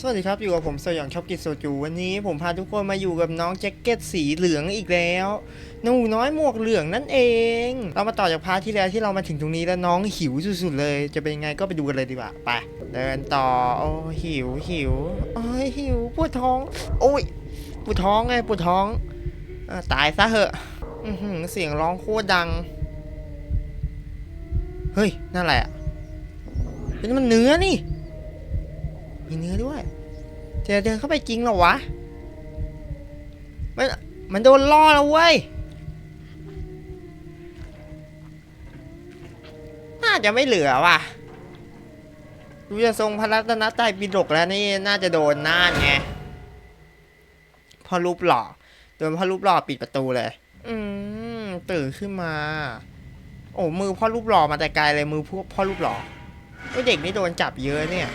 สวัสดีครับ อยู่กับผมสยองชอบกิจโซจู วันนี้ผมพาทุกคนมาอยู่กับน้องแจ็คเก็ตสีเหลืองอีกแล้วหนูน้อยหมวกเหลืองนั่นเอง เรามาต่อจากพาร์ทที่แล้วที่เรามาถึงตรงนี้แล้วน้องหิวสุดๆเลย จะเป็นยังไงก็ไปดูกันเลยดีกว่าไปเดินต่อโอ้หิวหิวโอ้ยหิวปวดท้อง โอ้ยปวดท้องไงปวดท้องอตายซะเหอะอืเสียงร้องโคตรดัง เฮ้ยนั่นแหละเป็นมันเนื้อนี่ มีเนื้อด้วยจะเดินเข้าไปจริงเหรอวะ มัน มันโดนล่อแล้วเว้ย น่าจะไม่เหลือว่ะ ดูจะทรงพระรัตนตรัยปิฎกแล้วนี่น่าจะโดนน่านไงพอรูปหล่อ โดนพ่อรูปหล่อปิดประตูเลย อืมตื่นขึ้นมา โอ้มือพ่อรูปหล่อมาแต่ไกลเลยมือพวกพ่อรูปหล่อไอเด็กนี่โดนจับเยอะเนี่ย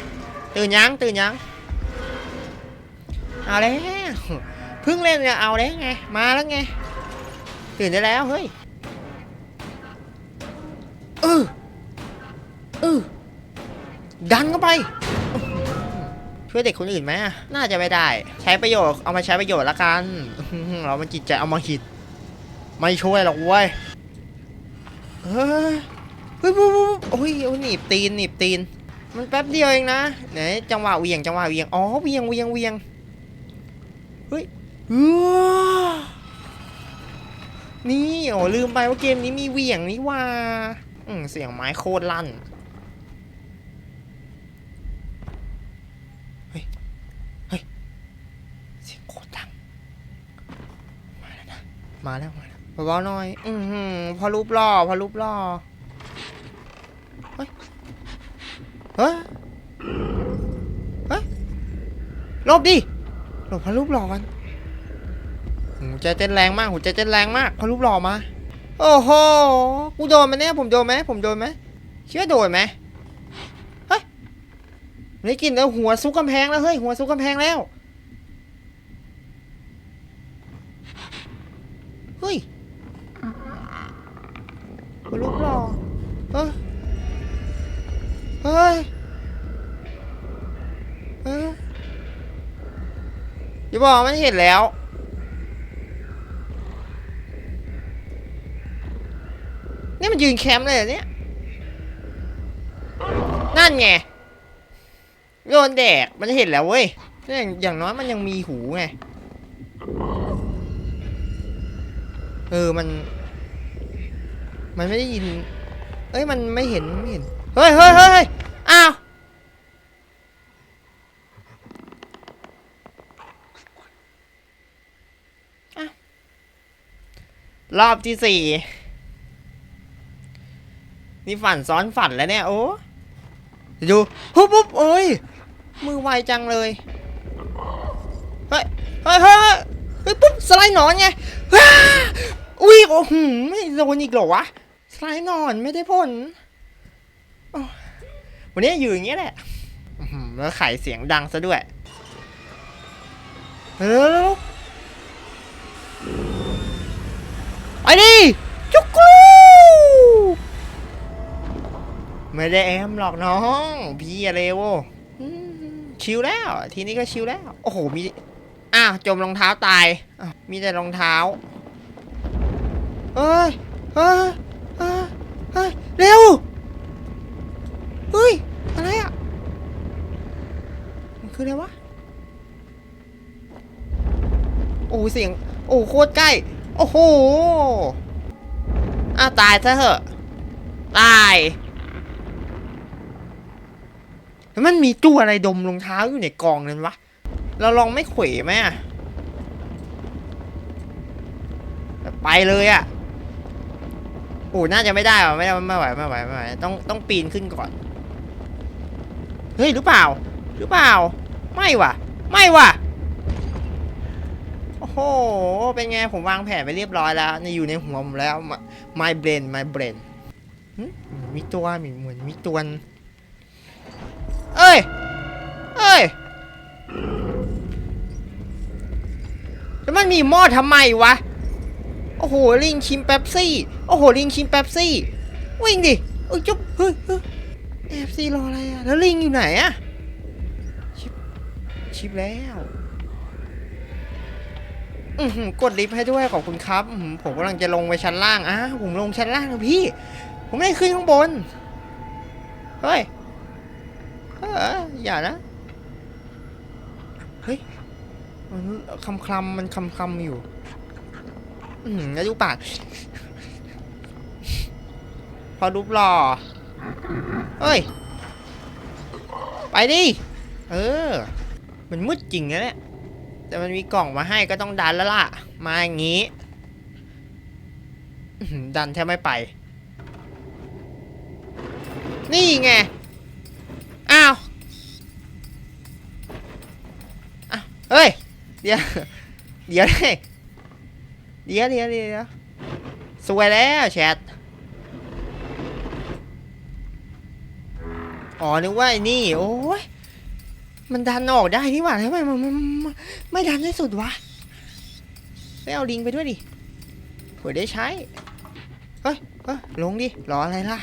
ตื่นยังตื่นยังเอาแล้วเพิ่งเล่นเนี่ยเอาแล้วไงมาแล้วไงตื่นได้แล้วเฮ้ยเออเออดันเข้าไปช่วยเด็กคนอื่นไหมน่าจะไม่ได้ ใช้ประโยชน์เอามาใช้ประโยชน์ละกันเรามันจิตใจเอามาหิด ไม่ช่วยหรอกเว้ยเฮ้ยเฮ้ยปุ๊บปุ๊บโอ้ยโอ้ยหนีบตีนหนีบตีน มันแป๊บเดียวเองนะไหนจังหวะเวียงจังหวะเวียงอ๋อเวียงเวียงเวียงเฮ้ยเออนี่โอ้ลืมไปว่าเกมนี้มีเวียงนี่ว่าอืมเสียงไม้โคตรลั่นเฮ้ยเฮ้ยเสียงโคตรดังมาแล้วนะมาแล้วมาแล้วเบาๆหน่อยอือหือพอรูปล่อพอรูปล่อเฮ้ย เฮ้ยหลบดิหลบพอรูปหล่อกันหัวใจเต้นแรงมากหัวใจเต้นแรงมากพอรูปหล่อมาโอ้โหกูโดนไหมเนี่ยผมโดนไหมผมโดนไหมเชื่อโดนไหมเฮ้ยไม่กินแล้วหัวซุกกำแพงแล้วเฮ้ยหัวซุกกำแพงแล้วเฮ้ยพอรูปหล่อเฮ้ย เฮ้ยเฮ้ยอย่าบอกมันเห็นแล้วนี่มันยืนแคมป์เลยเนี่ย นั่นไงโดนแดก มันเห็นแล้วเว้ยอย่างน้อยมันยังมีหูไง เออ มัน มันไม่ได้ยิน เอ้ย มันไม่เห็น ไม่เห็น เฮ้ยเฮ้ยเฮ้ยอ้าว รอบที่สี่ นี่ฝันซ้อนฝันแล้วเนี่ย โอ้ดูปุ๊บปุ๊บโอ้ย มือไวจังเลย เฮ้ย เฮ้ยเฮ้ยเฮ้ยปุ๊บ สไลด์หนอนไงอุ้ย โอ้โหไม่โดนอีกเหรอวะ สไลด์หนอนไม่ได้ผล วันนี้อยู่อย่างเงี้ยแหละอื้อหือแล้วไขเสียงดังซะด้วยเร็วๆไปดิจุกกูไม่ได้แอมหรอกน้อง พี่อะเร็วอืมชิวแล้ว ทีนี้ก็ชิวแล้ว โอ้โหมีอ้าวจมรองเท้าตายอ้าวมีแต่รองเท้าเอ้ยเอ้ยเอ้ยเอ้ยเร็ว เฮ้ย อะไรอะ มันคืออะไรวะ โอ้เสียง โอ้โคตรใกล้ โอ้โหอ้าตายซะเหอะ ตายแล้วมันมีตู้อะไรดมรองเท้าอยู่ในกองนั้นวะ เราลองไม่เขวไหมอะไปเลยอะโอ้น่าจะไม่ได้ว่ะไม่ได้ไม่ไหวไม่ไหวไม่ไหวต้องต้องปีนขึ้นก่อน เฮ้ยหรือเปล่า หรือเปล่า ไม่ว่ะ ไม่ว่ะ โอ้โห เป็นไงผมวางแผนไปเรียบร้อยแล้วนี่อยู่ในหัวผมแล้ว my brain my brain มีตัวมีเหมือนมีตัวเอ้ย เอ้ย แล้วมันมีหม้อทำไมวะ โอ้โห ลิงชิมเป๊ปซี่ โอ้โห ลิงชิมเป๊ปซี่ วิ่งดิเอ้ยจุ๊บเฮ้ย เอฟซีรออะไรอะแล้วลิงอยู่ไหนอะชิบชิปแล้ว อืกดลิฟต์ให้ด้วยขอบคุณครับ ผมกำลังจะลงไปชั้นล่างอะผมลงชั้นล่างแล้วพี่ ผมไม่ได้ขึ้นข้างบน เฮ้ย เอออย่านะ เฮ้ย มันคำคลำมันคำคำอยู่ อืมแล้วดูปากพอรูปหล่อ เฮ้ย ไปดิ เออ มันมืดจริงนะเนี่ย แต่มันมีกล่องมาให้ก็ต้องดันแล้วล่ะ มาอย่างนี้ ดันแทบไม่ไป นี่ไง อ้าวอ้าวเฮ้ย เดี๋ยว เดี๋ยวเดี๋ยวเดี๋ยวเดี๋ยวสวยแล้วแชท อ๋อนึกว่าไอ้นี่ โอ้ยมันดันออกได้นี่หว่าทำไมมันมันมันไม่ดันได้สุดวะไปเอาลิงไปด้วยดิเผื่อได้ใช้เฮ้ยเฮ้ยลงดิ รออะไรล่ะ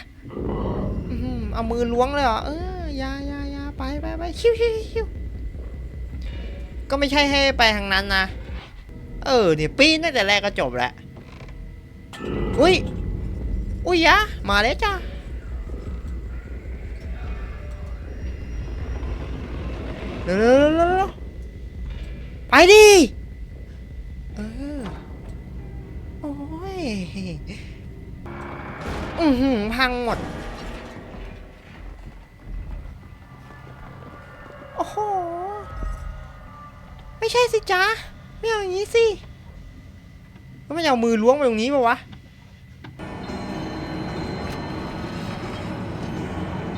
อื้อหือเอามือล้วงเลยเหรอ เออยายายาไปไปไปชิวชิวชิวก็ไม่ใช่ให้ไปทางนั้นนะ เออเนี่ยปีนตั้งแต่แรกก็จบแล้ว อุ้ย อุ้ยยะ มาแล้วจ้า เร็วเร็วไปดิเออโอ้ยอือหือพังหมด โอ้โห ไม่ใช่สิจ๊ะไม่เอาอย่างนี้สิแล้วมันเอามือล้วงไปตรงนี้ปะวะ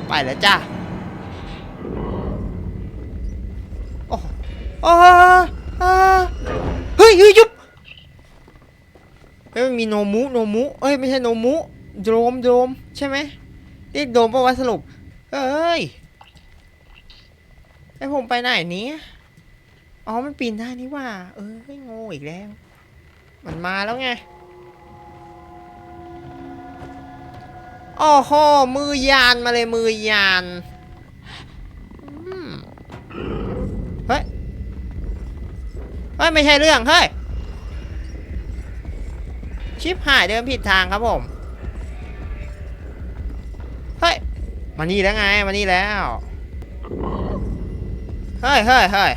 ไปแล้วจ้า โอ้โห อ่าอ่าเฮ้ยเฮ้ยยุบเฮ้ยมันมีโนมุโนมุเอ้ยไม่ใช่โนมุโดมโดมใช่ไหมเรียกโดมปะวะสรุปเอ้ยไอผมไปไหนนี้อ๋อมันปีนได้นี่ว่า เอ้ยโง่อีกแล้ว มันมาแล้วไงโอ้โหมือยานมาเลยมือยานอืม เฮ้ย เฮ้ย ไม่ใช่เรื่อง เฮ้ย ชิปหายเดินผิดทางครับผม เฮ้ย มานี่แล้วไง มานี่แล้ว เฮ้ยเฮ้ยเฮ้ย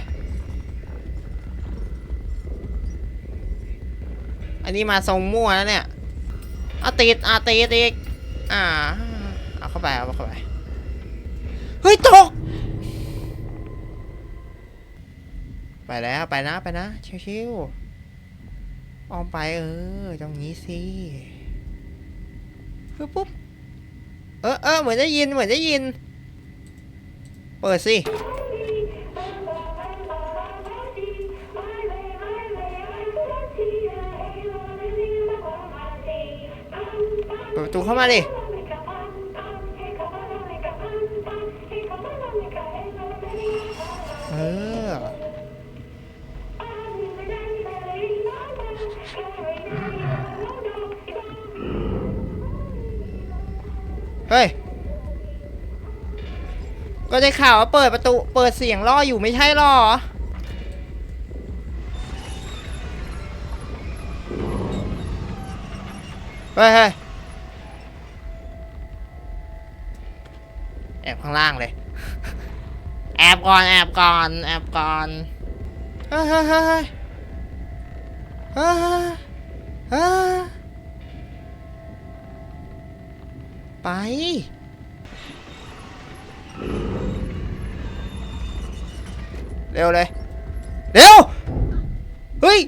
อันนี้มาทรงมั่วแล้วเนี่ยอาติดอาติดอีกอ่า เอาเข้าไป เอาเข้าไป เฮ้ย ตก ไปแล้วไปนะไปนะชิวๆออมไปเออตรงนี้สิปุ๊บปุ๊บเออเออเหมือนได้ยินเหมือนได้ยิน เปิดสิเปิดประตูเข้ามาดิ ก็ได้ข่าวว่าเปิดประตูเปิดเสียงล่ออยู่ไม่ใช่หรอเฮ้ยเฮ้ยแอบข้างล่างเลย แอบก่อนแอบก่อนแอบก่อน เฮ้ยเฮ้ยเฮ้ยเฮ้ยเฮ้ยเฮ้ยไป เร็วเลย เร็ว เฮ้ย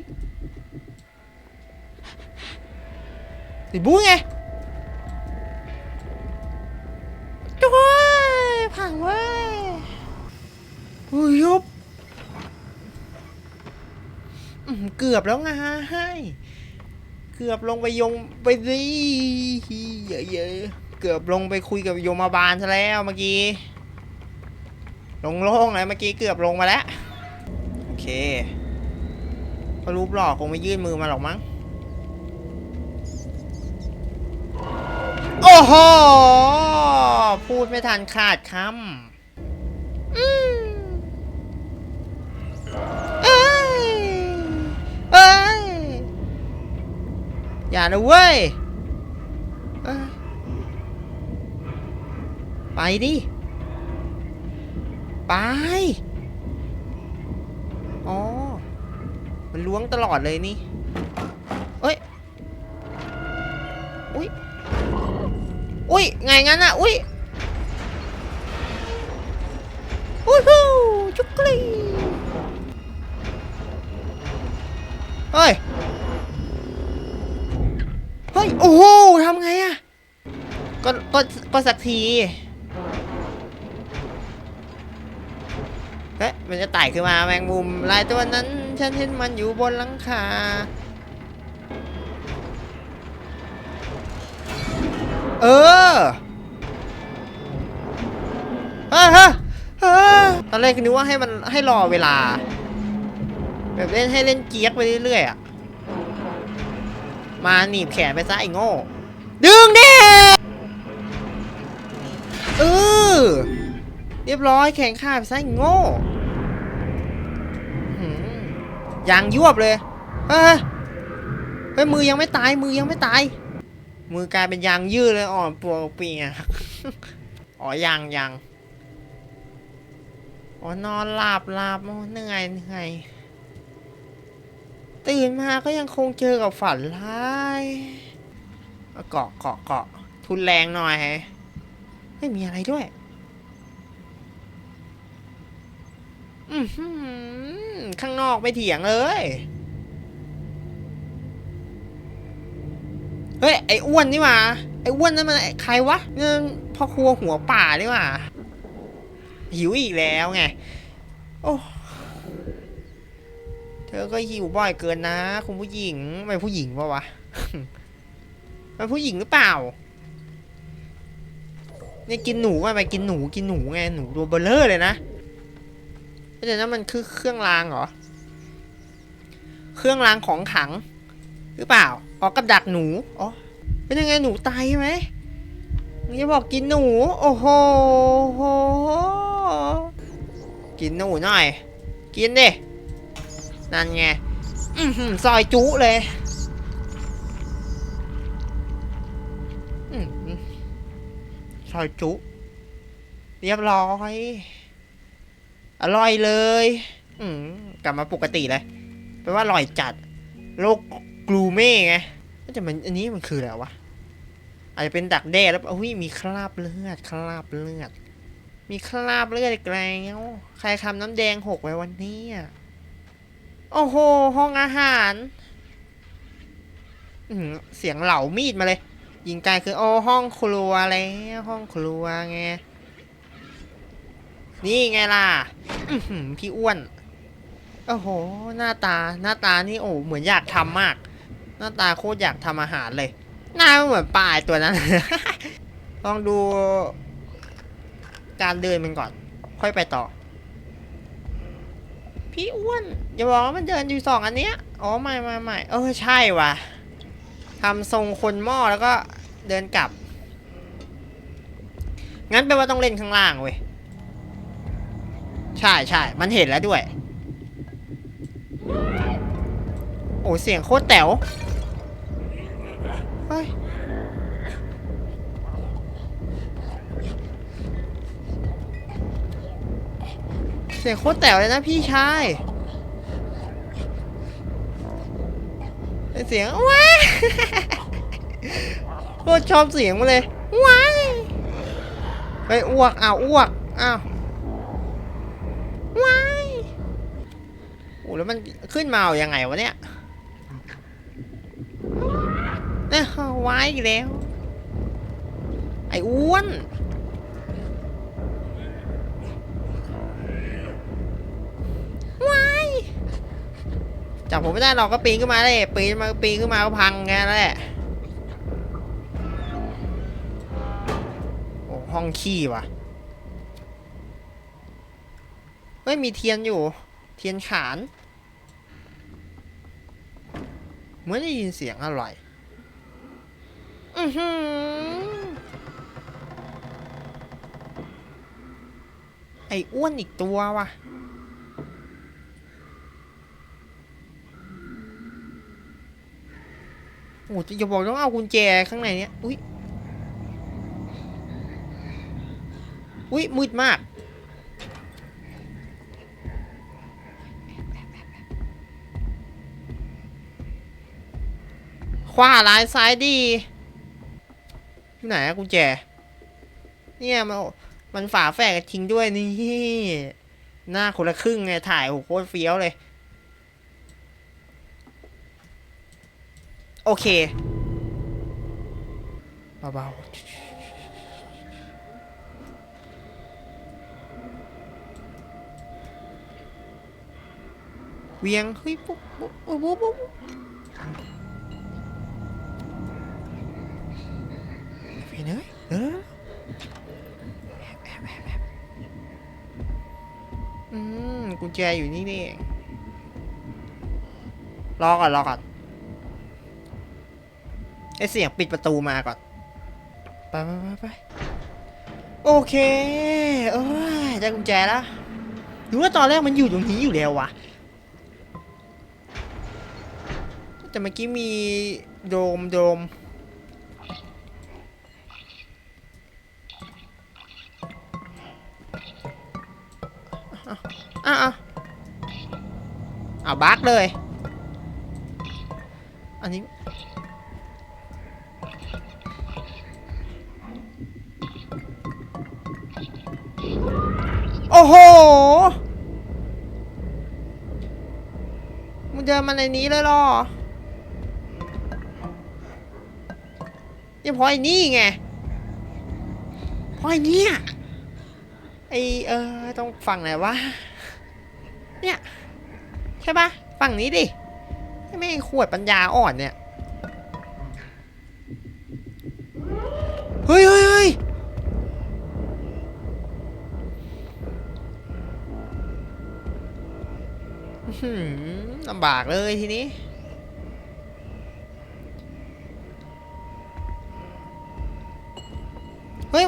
ติบูไงจ้วยพังเว้ยอุ้ยยบเกือบแล้วไงเกือบลงไปยงไปสิเยอะๆเกือบลงไปคุยกับโยมาบาลซะแล้วเมื่อกี้ ลงโล่งเลยเมื่อกี้เกือบลงมาแล้ว โอเคก็รูปหลอกคงไม่ยื่นมือมาหรอกมั้ง โอ้โห พูดไม่ทันขาดคำเอ้ยเอ้ย อย่านะเว้ย ไปดิ ไป อ๋อ มันล้วงตลอดเลยนี่ เอ้ย อุ้ย อุ้ย ไงงั้นอะอุ้ยอุ้ยฮู้จุกกลีเฮ้ย เฮ้ย โอ้โหทำไงอะก็ ก็ ก็สักที เฮ้ย มันจะไต่ขึ้นมาแมงมุมลายตัวนั้น ฉันเห็นมันอยู่บนหลังคาเออเฮ้ยเฮ้ยตอนแรกนึกว่าให้มันให้รอเวลา แบบเล่นให้เล่นเกียกไปเรื่อยๆอะ มาหนีบแขนไปซะไอ้โง่ ดึงดิเออเรียบร้อยแขนขาไปซะไอ้โง่ ยางยวบเลยเฮ้ยเฮ้ยมือยังไม่ตายมือยังไม่ตาย มือกลายเป็นยางยืดเลยอ่อนปวกเปียอ๋อยังยังอ๋อนอนหลับหลับเหนื่อยเหนื่อยตื่นมาก็ยังคงเจอกับฝันร้ายเกาะเกาะเกาะทุนแรงหน่อยไม่มีอะไรด้วย อือหือ ข้างนอกไม่เถียงเลย เฮ้ย ไอ้อ้วนนี่หว่า ไอ้อ้วนนั่นมันใครวะนั่นพ่อครัวหัวป่านี่หว่า หิวอีกแล้วไง โอ้ เธอก็หิวบ่อยเกินนะ คุณผู้หญิงไม่ผู้หญิงปะวะมันผู้หญิงหรือเปล่าเนี่ยกินหนูอะไปกินหนูกินหนูไงหนูตัวเบลเลอร์เลยนะ แต่นั้นมันคือเครื่องรางเหรอ เครื่องรางของขัง หรือเปล่า ออกกับดักหนู อ๋อ เป็นยังไงหนูตายใช่ไหมมึงจะบอกกินหนู โอ้โหโห กินหนูหน่อย กินดิ นั่นไง อือหือซอยจุเลยอือหือซอยจุ เรียบร้อย อร่อยเลย อืมกลับมาปกติเลยแปลว่าอร่อยจัดโรคกลูเม่ไงแต่มันอันนี้มันคืออะไรวะอาจจะเป็นดักแด้แล้วอุ้ยมีคราบเลือด คราบเลือด มีคราบเลือดอีกแล้วใครทำน้ำแดงหกไว้วันนี้อะโอ้โห ห้องอาหารอื้อหือเสียงเหล่ามีดมาเลย ยิงไกลคือโอ้ห้องครัวแล้วห้องครัวไง นี่ไงล่ะพี่อ้วน โอ้โห หน้าตา หน้าตานี่โอ้เหมือนอยากทำมาก หน้าตาโคตรอยากทำอาหารเลย หน้าเหมือนปลายตัวนั้น ลองดู การเดินมันก่อน ค่อยไปต่อ พี่อ้วน อย่าบอกว่ามันเดินอยู่สองอันเนี้ย อ๋อไม่ไม่ไม่เออใช่ว่ะทำทรงคนหม้อแล้วก็เดินกลับ งั้นแปลว่าต้องเล่นข้างล่างเว้ย ใช่ใช่ มันเห็นแล้วด้วย โอ้ เสียงโคตรแต๋วเฮ้ย เสียงโคตรแต๋วเลยนะพี่ชาย เสียงว้ายโคตรชอบเสียงมาเลย ว้ายไปอ้วกอ้าวอ้วกอ้าวายโอ้ แล้วมันขึ้นมาเอายังไงวะเนี่ยเนี่ยว้ายอีกแล้ว ไอ้อ้วนว้ายจับผมไม่ได้หรอกก็ปีนขึ้นมาเลยปีนมาปีนขึ้นมาก็พังแค่นั้นแหละโอ้ห้องขี้ว่ะเฮ้ยมีเทียนอยู่ เทียนขาน เหมื่อนได้ยินเสียงอะไร อือหือ ไอ้อ้วนอีกตัวว่ะ โอ้อย่าบอกต้องเอากุญแจข้างในเนี้ย อุ้ย อุ้ยมืดมาก ขวาร้ายซ้ายดีที่ไหนอะกุญแจ เนี่ยมันมันฝาแฝกันทิ้งด้วยนี่หน้าคนละครึ่งไงถ่ายโอ้โหโคตรเฟี้ยวเลย โอเคเบาๆเวียงเฮ้ยปุ๊บปุ๊บปุ๊บปุ๊บปุ๊บเวียนเอ้ยเออแอบแอบแอบแอบอืมกุญ แจอยู่นี่นี่รอก่อนรอก่อนไอเสียงปิดประตูมาก่อน ไปไปไปไปโอเคเอ้ยได้กุญแจแล้วหรือว่าตอนแรกมันอยู่ตรงนี้อยู่แล้ววะแต่เมื่อกี้มีโดมโดมอะอะ เอาบักเลย อันนี้ โอ้โห มึงเดินมาในนี้เลยหรอนี่พราะไอ้นี่ไงพราะไอ้นี่ไอเออต้องฝั่งไหนวะเนี่ย ช่ปะฝั่งนี้ดิไม่ขวดปัญญาอ่อนเนี่ย เฮ้ยเฮ้ยเฮ้ยลำบากเลยทีนี้ เฮ้ย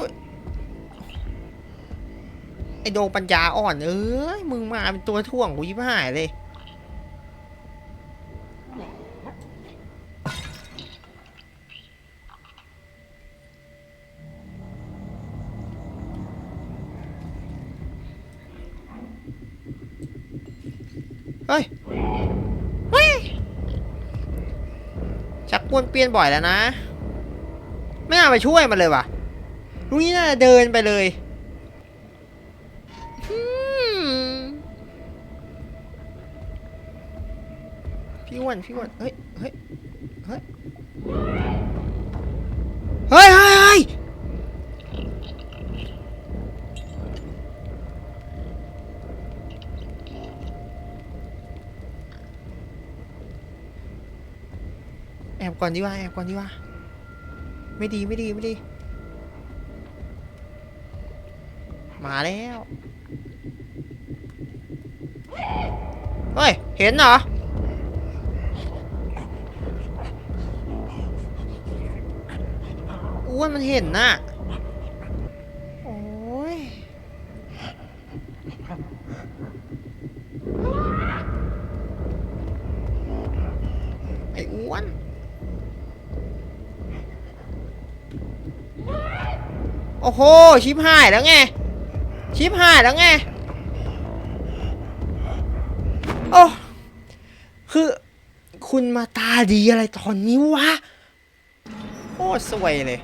ไอโดปัญญาอ่อน เอ้ย มึงมาเป็นตัวถ่วงกูยิบหายเลย เฮ้ยเฮ้ยชักปวนเปลี่ยนบ่อยแล้วนะ ไม่น่าไปช่วยมันเลยว่ะลุงนี่น่าจะเดินไปเลยพี่อ้วนพี่อ้วนเฮ้ย เฮ้ย เฮ้ย เฮ้ยเฮ้ยเฮ้ยแอบ ก่อนดีกว่าแอบก่อนดีกว่าไม่ดีไม่ดีไม่ดี มาแล้ว เฮ้ย เห็นเหรอ อ้วนมันเห็นน่ะ โอ้ย ไอ้อ้วน โอ้โห ชิปหายแล้วไง ชิปหายแล้วไง โอ้คือ คุณมาตาดีอะไรตอนนี้วะโคตรสวยเลย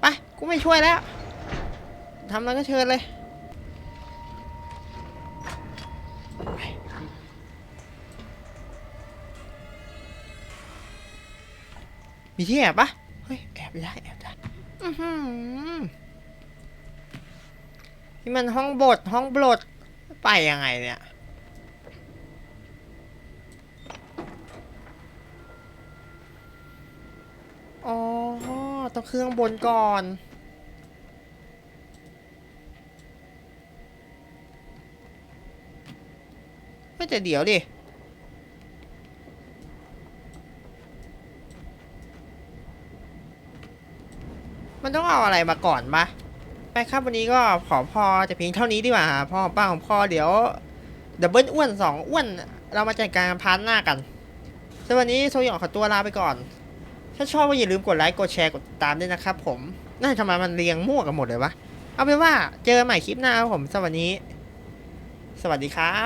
ไป กูไม่ช่วยแล้ว ทำแล้วก็เชิญเลยมีที่แอบปะเฮ้ย แอบได้แอบได้อื้อหื อนี่มันห้องบทห้องบทไปยังไงเนี่ย อ๋อ ต้องเครื่องบนก่อนไม่แต่เดี๋ยวดิ มันต้องเอาอะไรมาก่อนปะไปครับวันนี้ก็ขอพอแต่เพียงเท่านี้ดีกว่าพอป้าของพ่อเดี๋ยวดับเบิลอ้วนสองอ้วนเรามาจัดการพาร์ทหน้ากันสำหรับวันนี้โซยองขอตัวลาไปก่อน ถ้าชอบก็อย่าลืมกดไลค์กดแชร์กดติดตามด้วยนะครับผมน่าทำไมมันเรียงมั่วกันหมดเลยวะเอาเป็นว่าเจอกันใหม่คลิปหน้าครับผมสวันนี้สวัสดีครับ